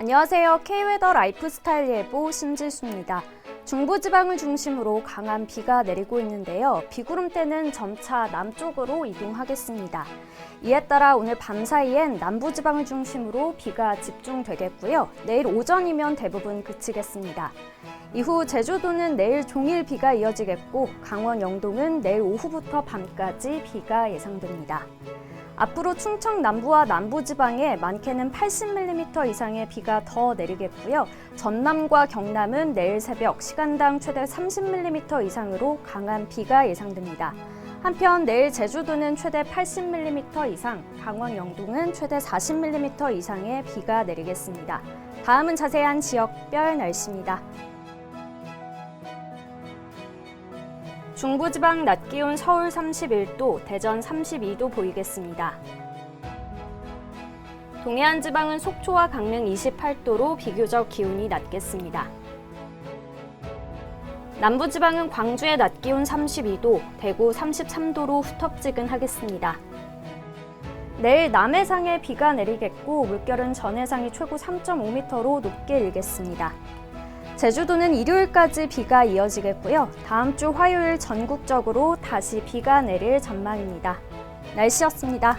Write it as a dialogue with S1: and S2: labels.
S1: 안녕하세요. K웨더 라이프스타일 예보 신지수입니다. 중부지방을 중심으로 강한 비가 내리고 있는데요. 비구름대는 점차 남쪽으로 이동하겠습니다. 이에 따라 오늘 밤 사이엔 남부지방을 중심으로 비가 집중되겠고요. 내일 오전이면 대부분 그치겠습니다. 이후 제주도는 내일 종일 비가 이어지겠고 강원 영동은 내일 오후부터 밤까지 비가 예상됩니다. 앞으로 충청 남부와 남부 지방에 많게는 80mm 이상의 비가 더 내리겠고요. 전남과 경남은 내일 새벽 시간당 최대 30mm 이상으로 강한 비가 예상됩니다. 한편 내일 제주도는 최대 80mm 이상, 강원 영동은 최대 40mm 이상의 비가 내리겠습니다. 다음은 자세한 지역별 날씨입니다. 중부지방 낮 기온 서울 31도, 대전 32도 보이겠습니다. 동해안 지방은 속초와 강릉 28도로 비교적 기온이 낮겠습니다. 남부 지방은 광주의 낮 기온 32도, 대구 33도로 후텁지근하겠습니다. 내일 남해상에 비가 내리겠고 물결은 전해상이 최고 3.5m로 높게 일겠습니다. 제주도는 일요일까지 비가 이어지겠고요. 다음 주 화요일 전국적으로 다시 비가 내릴 전망입니다. 날씨였습니다.